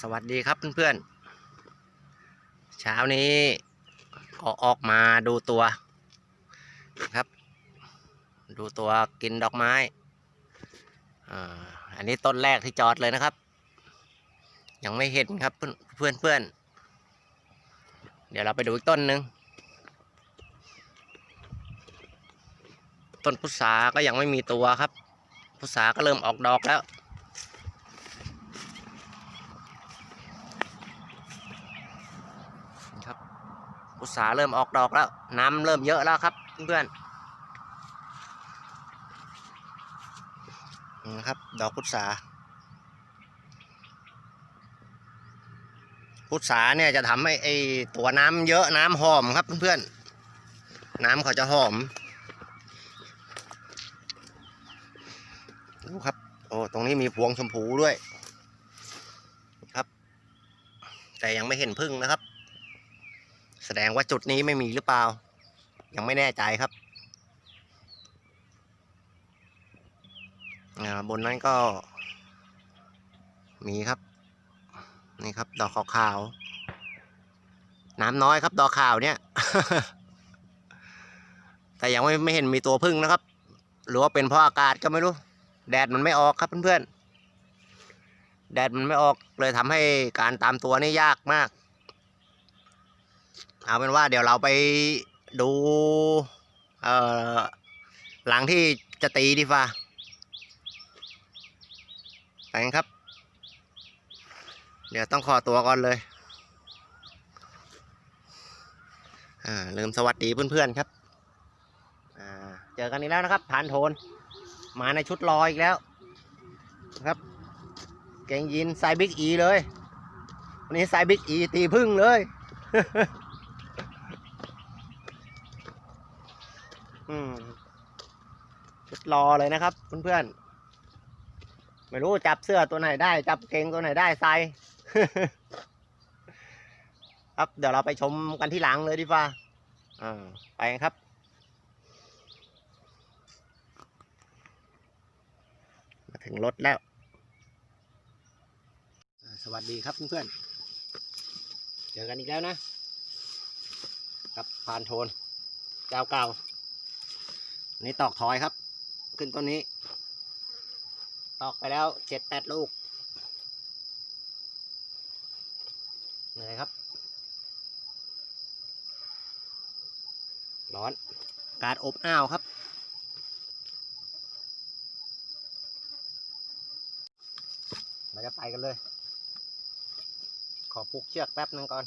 สวัสดีครับเพื่อนๆ เช้านี้ก็ออกมาดูตัวครับ ดูตัวกินดอกไม้อ่าอันนี้ต้นแรกที่จอดเลยนะครับ ยังไม่เห็นครับเพื่อนเพื่อนๆเดี๋ยวเราไปดูอีกต้นหนึ่งต้นพุทราก็ยังไม่มีตัวครับ พุทราก็เริ่มออกดอกแล้ว ครับ พุทราเริ่มออกดอกแล้ว น้ำเริ่มเยอะแล้วครับเพื่อนๆนะครับ ดอกพุทราพุทราเนี่ยจะทำให้ไอตัวน้ำเยอะน้ำหอมครับเพื่อนๆน้ำเขาจะหอมดูครับโอ้ตรงนี้มีพวงชมพูด้วย ครับ แต่ยังไม่เห็นพึ่งนะครับ แสดงว่าจุดนี้ไม่มีหรือเปล่า ยังไม่แน่ใจครับบนนั้นก็ มีครับ นี่ครับ ดอกขาวน้ำน้อยครับ ดอกขาวเนี่ย แต่ยังไม่ไม่เห็นมีตัวพึ่งนะครับ หรือว่าเป็นเพราะอากาศก็ไม่รู้ แดดมันไม่ออกครับเพื่อนๆแดดมันไม่ออกเลยทำให้การตามตัวนี่ยากมาก เอาเป็นว่าเดี๋ยวเราไปดูเอ่อหลังที่จะตีดีฟ้าไปกันครับ เดี๋ยวต้องขอตัวก่อนเลยอ่าลืมสวัสดีเพื่อนๆครับอ่าเจอกันอีกแล้วนะครับผ่านโทน มาในชุดรออีกแล้วนะครับเกงยีนไซบิ๊กอีเลย วันนี้ไซบิ๊กอีตีพึ่งเลย อืมชุดรอเลยนะครับเพื่อนๆ ไม่รู้จับเสื้อตัวไหนได้ จับเกงตัวไหนได้ใส่ครับเดี๋ยวเราไปชมกันที่หลังเลยดีฟ้าอ่าไปครับมาถึงรถแล้ว สวัสดีครับเพื่อนๆ เจอกันอีกแล้วนะ กับพานโทนเจ้าเก่า นนี้ตอกทอยครับ ขึ้นต้นนี้ ตอกไปแล้วเจ็ดแปดลูก เหนื่อยครับ ร้อน การอบอ้าวครับ เราจะไปกันเลย ขอผูกเชือกแป๊บนึงก่อน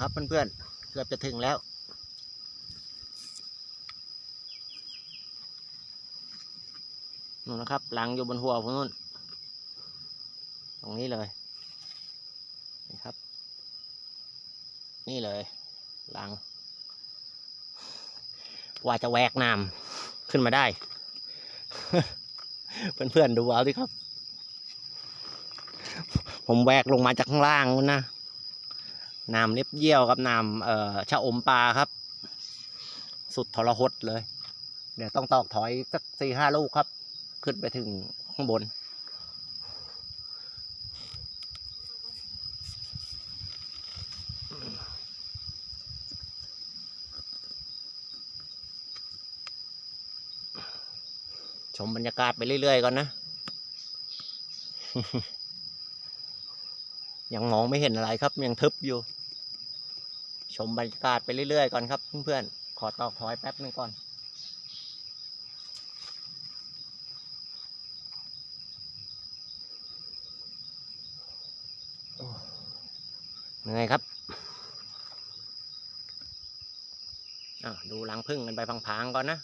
ครับเพื่อนๆเกือบจะถึงแล้ว นู่นนะครับ หลังอยู่บนหัวผมนู่น ตรงนี้เลยนี่ครับ นี่เลย หลัง ว่าจะแวกน้ำขึ้นมาได้ เพื่อนๆดูเอาดิครับ ผมแวกลงมาจากข้างล่างนู่น น้ำเล็บเยี่ยวกับน้ำเอ่อชะอมปลาครับ สุดทรหดเลย เดี๋ยวต้องตอกถอยสักสี่ห้าลูกครับ ขึ้นไปถึงข้างบน ชมบรรยากาศไปเรื่อยๆก่อนนะยังมองไม่เห็นอะไรครับ ยังทึบอยู่ ชมบรรยากาศไปเรื่อยๆก่อนครับเพื่อนๆ ขอตอกถอยแป๊บนึงก่อน เหนื่อยครับดูรังพึ่งกันไปพังๆก่อนนะ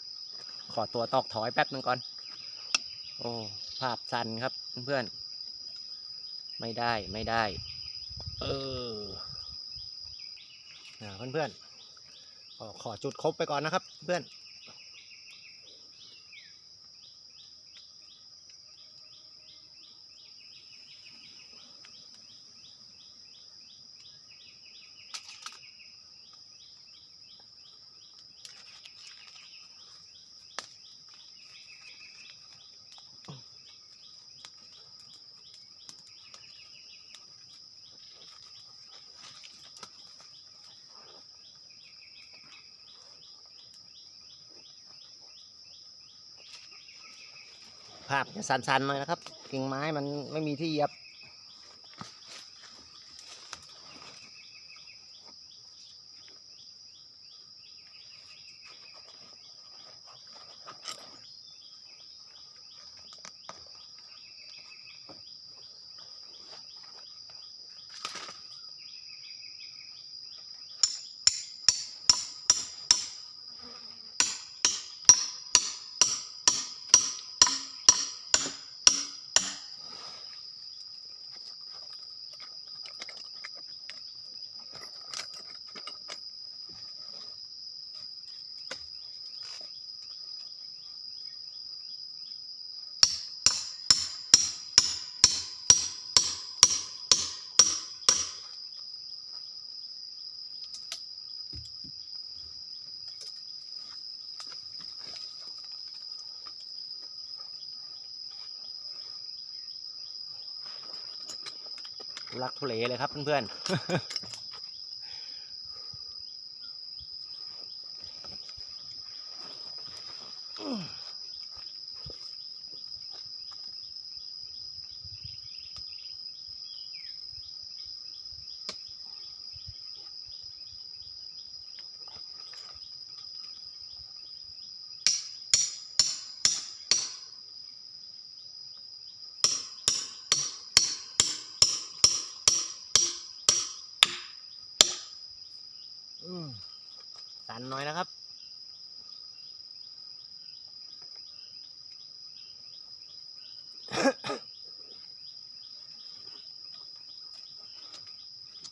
ขอตัวตอกถอยแป๊บนึงก่อน โอ้ ภาพสั้นครับเพื่อนๆ ไม่ได้ไม่ได้ เออ นะเพื่อนๆขอขอจุดครบไปก่อนนะครับ เพื่อนากจะสันๆหน่อยนะครับกิ่งไม้มันไม่มีที่เหยียบ ทุลักทุเลเลยครับเพื่อนๆ สันหน่อยนะครับ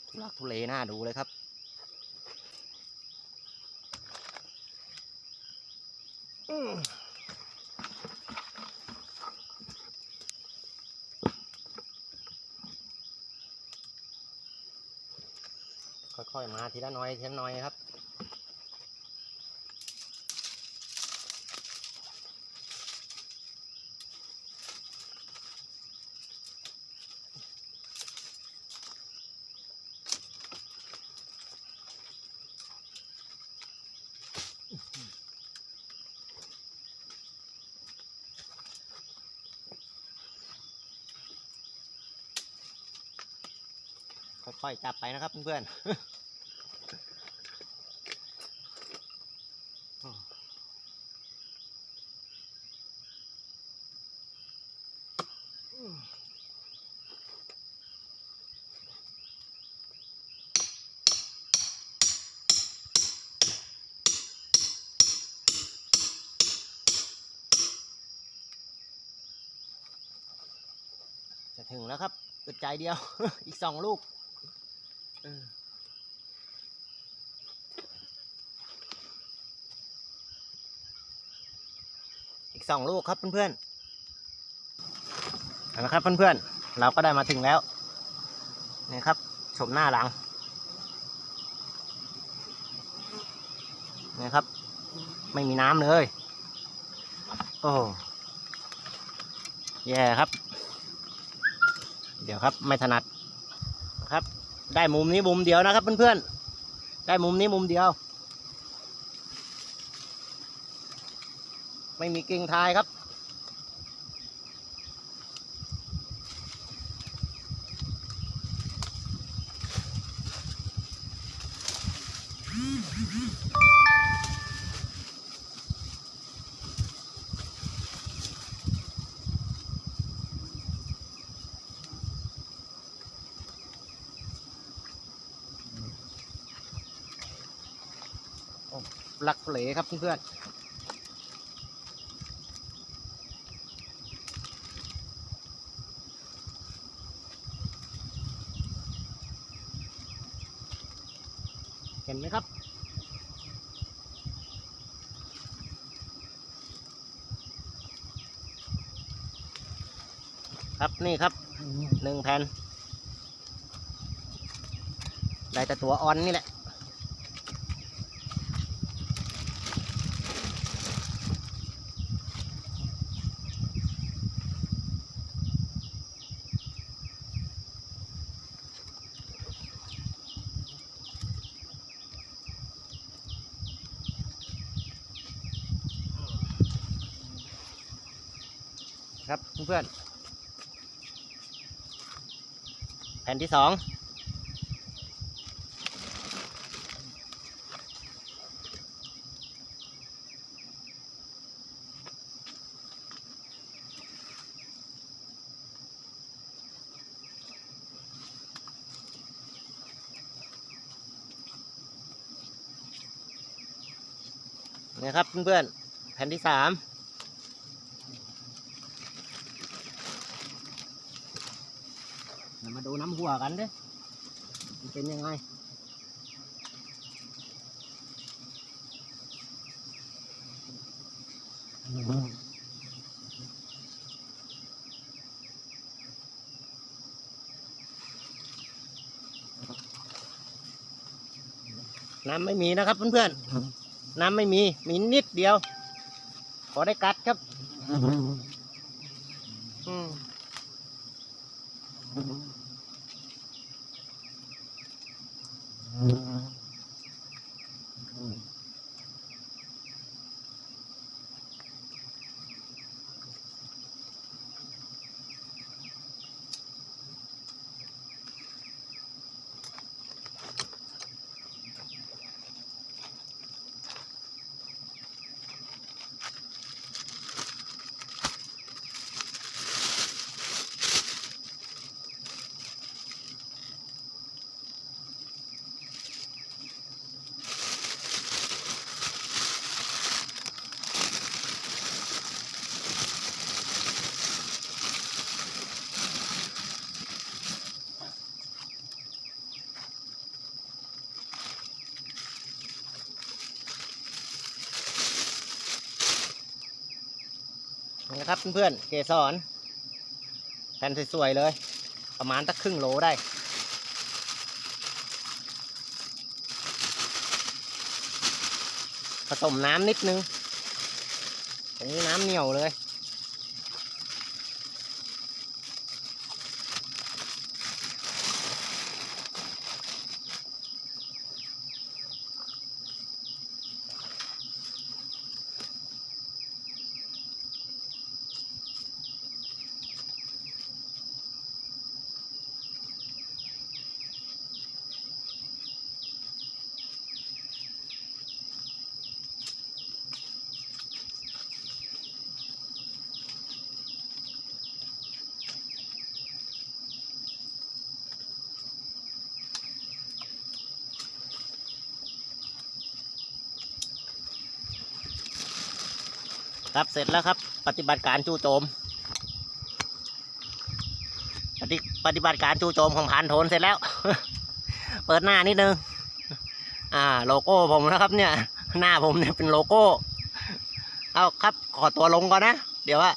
ทุลักทุเลน่าดูเลยครับ ค่อยๆมาทีละน้อยทีละน้อยครับ่อยจับไปนะครับเพื่อนจะถึงแล้วครับอึดใจเดียว อีกสองลูก อีกสองลูกครับเพื่อนๆเอาละครับเพื่อนๆ เราก็ได้มาถึงแล้วนี่ครับชมหน้าหลังนี่ครับ ไม่มีน้ำเลย โอ้แย่ครับ เดี๋ยวครับไม่ถนัดครับ ได้มุมนี้มุมเดียวนะครับเพื่อนๆ ได้มุมนี้มุมเดียว ไม่มีกิ่งทายครับ ลักเหล ครับเพื่อนๆเห็นไหมครับครับนี่ครับหนึ่งแผ่นได้แต่ตัวออนนี่แหละ ครับเพื่อนๆแผ่นที่สองนี่ครับเพื่อนๆแผ่นที่สาม เดี๋ย วมาดูน้ำหัวกันเด้อมันเป็นยังไงน้ำไม่มีนะครับเพื่อนๆ น้ำไม่มี มีนิดเดียว ขอได้กัดครับ นะครับเพื่อนๆเกสรแผ่นสวยๆเลย ประมาณตักครึ่งโลได้ ผสมน้ำนิดนึงตรงนี้น้ำเหนียวเลย ครับเสร็จแล้วครับ ปฏิบัติการจู่โจมปฏิปฏิบัติการจู่โจมของผ่านโทนเสร็จแล้ว เปิดหน้านิดนึง อ่า โลโก้ผมนะครับ เนี่ย หน้าผมเนี่ยเป็นโลโก้ เอาครับ ขอตัวลงก่อนนะ เดี๋ยวว่า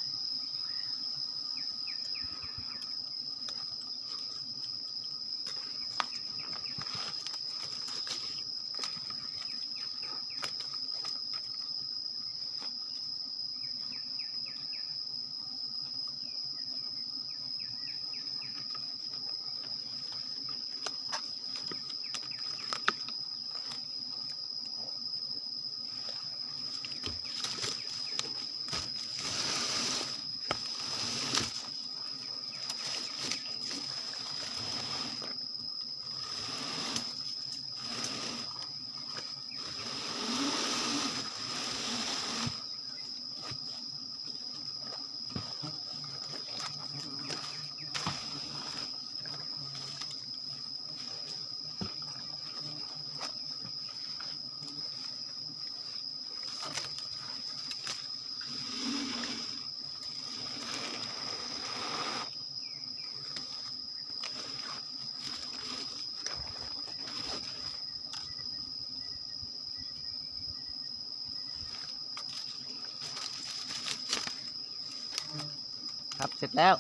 เสร็จแล้ว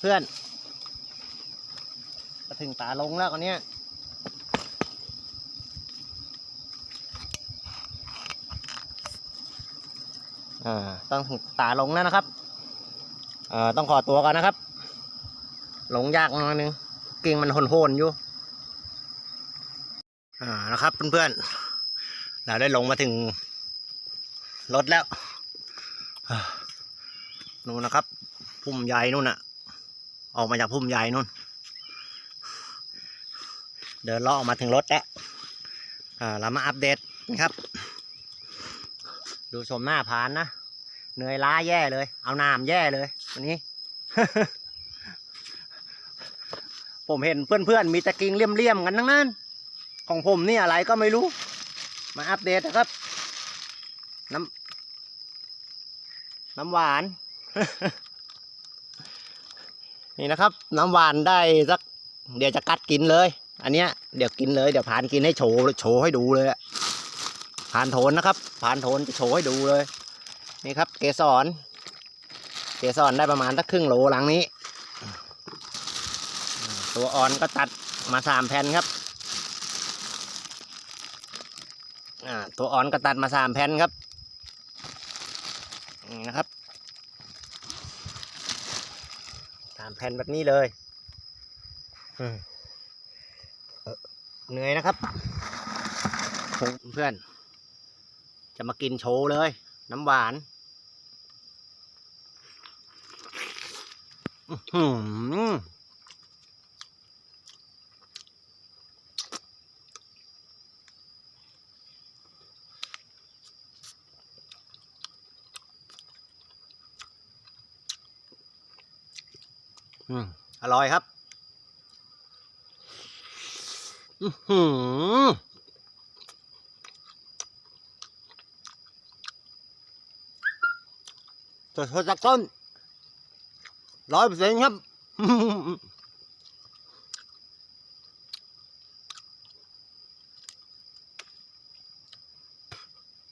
เพื่อนก็ถึงตาลงแล้วคนนี้อ่าต้องถึงตาลงแล้วนะครับอ่าต้องขอตัวก่อนนะครับ ลงยากหน่อยนึงกิ่งมันโหนๆอยู่อ่านะครับเพื่อนๆเราได้ลงมาถึงรถแล้วนู่นนะครับ พุ่มใหญ่นู่นน่ะ ออกมาจากพุ่มใหญ่นู่น เดินเลาะออกมาถึงรถแล้วอ่าเรามาอัปเดตนะครับ ดูชมหน้าผานนะเหนื่อยล้าแย่เลย เอาน้ำแย่เลยวันนี้ ผมเห็นเพื่อนๆ มีตะกิงเลี่ยมๆกันทั้งนั้น ของผมนี่อะไรก็ไม่รู้ มาอัปเดตนะครับ น้ำน้ำหวาน นี่นะครับ น้ำหวานได้สัก เดี๋ยวจะกัดกินเลย อันเนี้ยเดี๋ยวกินเลยเดี๋ยวผ่านกินให้โชว์โชว์ให้ดูเลยผ่านโทนนะครับ ผ่านโทนจะโชว์ให้ดูเลย นี่ครับ เกสรเกสรได้ประมาณสักครึ่งโลหลังนี้ ตัวอ่อนก็ตัดมาสามแผ่นครับอ่าตัวอ่อนก็ตัดมาสามแผ่นครับนี่นะครับ สามแผ่นแบบนี้เลยเหนื่อยนะครับ เพื่อน จะมากินโชว์เลย น้ำหวานอืม อร่อยครับอือหือสดๆจากต้นร้อยเปอร์เซ็นต์ครับหือครับ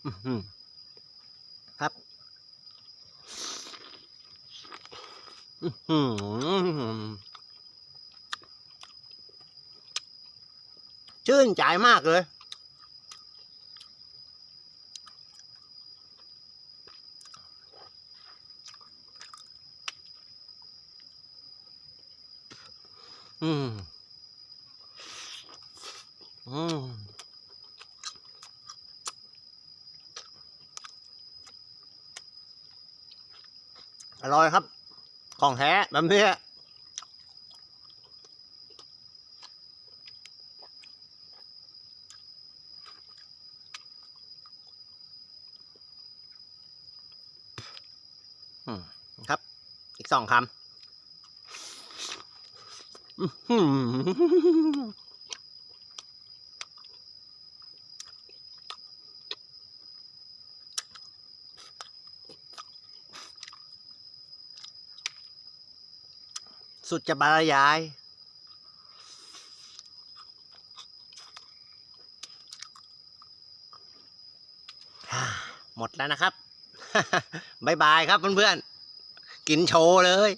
อื้อหือ ชื่นใจมากเลย อืม อืม อร่อยครับ ของแท้แบบนี้ครับ อีกสองคำอื้อหือ สุดจะบรรยาย หมดแล้วนะครับบายบายครับเพื่อนๆ กินโชว์เลย